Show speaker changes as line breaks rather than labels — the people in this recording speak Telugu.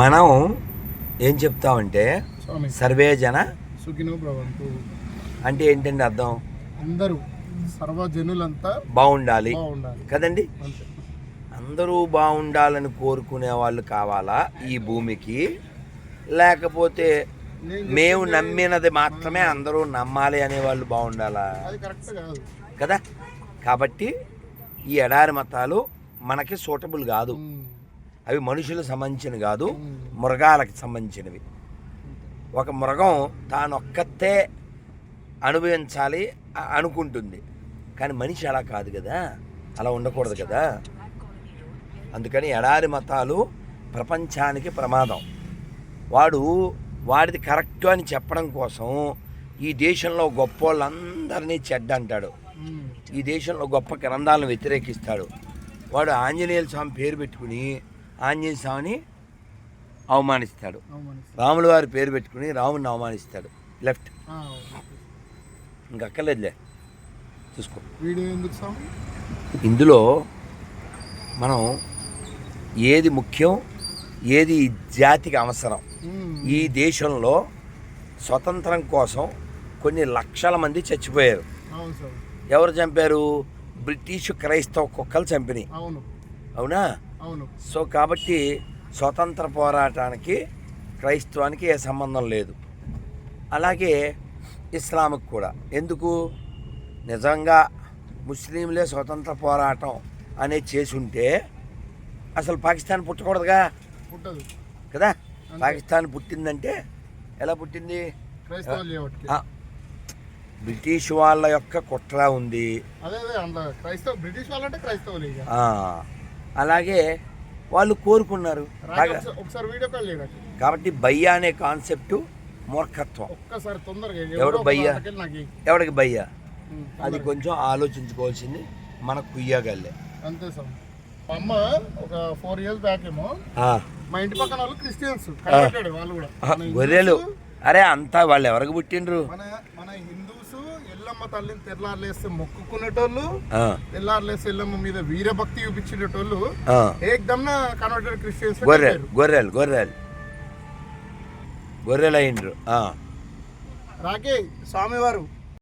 మనం ఏం చెప్తామంటే సర్వే జన
సుఖినో భవంతు.
అంటే ఏంటండి అర్థం?
అందరూ సర్వజనులంతా
బాగుండాలి. కదండి? అందరూ బాగుండాలని కోరుకునే వాళ్ళు కావాలా ఈ భూమికి? లేకపోతే మేము నమ్మినది మాత్రమే అందరూ నమ్మాలి అనే వాళ్ళు బాగుండాలా?
కాదు.
కాబట్టి ఈ ఎడారి మతాలు మనకి సూటబుల్ కాదు. అవి మనుషులకు సంబంధించినవి కాదు మృగాలకు సంబంధించినవి. ఒక మృగం తానొక్కతే అనుభవించాలి అనుకుంటుంది. కానీ మనిషి అలా కాదు కదా అలా ఉండకూడదు కదా. అందుకని ఎడారి మతాలు ప్రపంచానికి ప్రమాదం. వాడు వాడిది కరెక్ట్ అని చెప్పడం కోసం ఈ దేశంలో గొప్ప వాళ్ళందరినీ చెడ్డ అంటాడు. ఈ దేశంలో గొప్ప గ్రంథాలను వ్యతిరేకిస్తాడు. వాడు ఆంజనేయుల స్వామి పేరు పెట్టుకుని ఆంజనేయ స్వామిని అవమానిస్తాడు. రాముల వారి పేరు పెట్టుకుని రాముని అవమానిస్తాడు. లెఫ్ట్
ఆ, ఓకే.
ఇంక అక్కర్లేదులే. చూసుకో. ఇందులో మనం ఏది ముఖ్యం ఏది జాతికి అవసరం. ఈ దేశంలో స్వతంత్రం కోసం కొన్ని లక్షల మంది చచ్చిపోయారు. ఎవరు చంపారు? బ్రిటిష్ క్రైస్తవ కుక్కలు చంపినాయి.
అవును?
అవునా. సో కాబట్టి స్వతంత్ర పోరాటానికి క్రైస్తవానికి ఏ సంబంధం లేదు. అలాగే ఇస్లాంకి కూడా. ఎందుకు? నిజంగా ముస్లింలే స్వతంత్ర పోరాటం అనేది చేసి ఉంటే అసలు పాకిస్తాన్ పుట్టకూడదుగా?
పుట్టదు.
కదా? పాకిస్తాన్ పుట్టిందంటే ఎలా పుట్టింది? బ్రిటిష్ వాళ్ళ యొక్క కుట్ర ఉంది. అలాగే వాళ్ళు కోరుకున్నారు. కాబట్టి భయ్య అనే కాన్సెప్ట్ మూర్ఖత్వం. ఎవడు భయ్యా? ఎవడికి భయ్య?
ఉమ్,
అది. కొంచెం ఆలోచించుకోవాల్సింది. మన కుయ్యగల్లే
అంతే సార్. అమ్మ ఒక ఫోర్ ఇయర్స్ బ్యాక్ ఏమో మా ఇంటి పక్కన వాళ్ళు క్రిస్టియన్స్ వాళ్ళు కూడా.
గొర్రెలు. అరే అంతా వాళ్ళు ఎవరికి పుట్టిండ్రు?
ఎల్లమ్మ తల్లిని తెల్లారులేస్తే మొక్కుకునేటోళ్ళు తెల్లారులేస్తే ఎల్లమ్మ మీద వీరభక్తి చూపించేటోళ్ళు
ఆ,
ఏకదమ్న కన్వర్టెడ్ క్రిస్టియన్స్
గొర్రెలు గొర్రెలు గొర్రెలు గొర్రెలు. అయిండ్రు ఆ,
రాకే స్వామివారు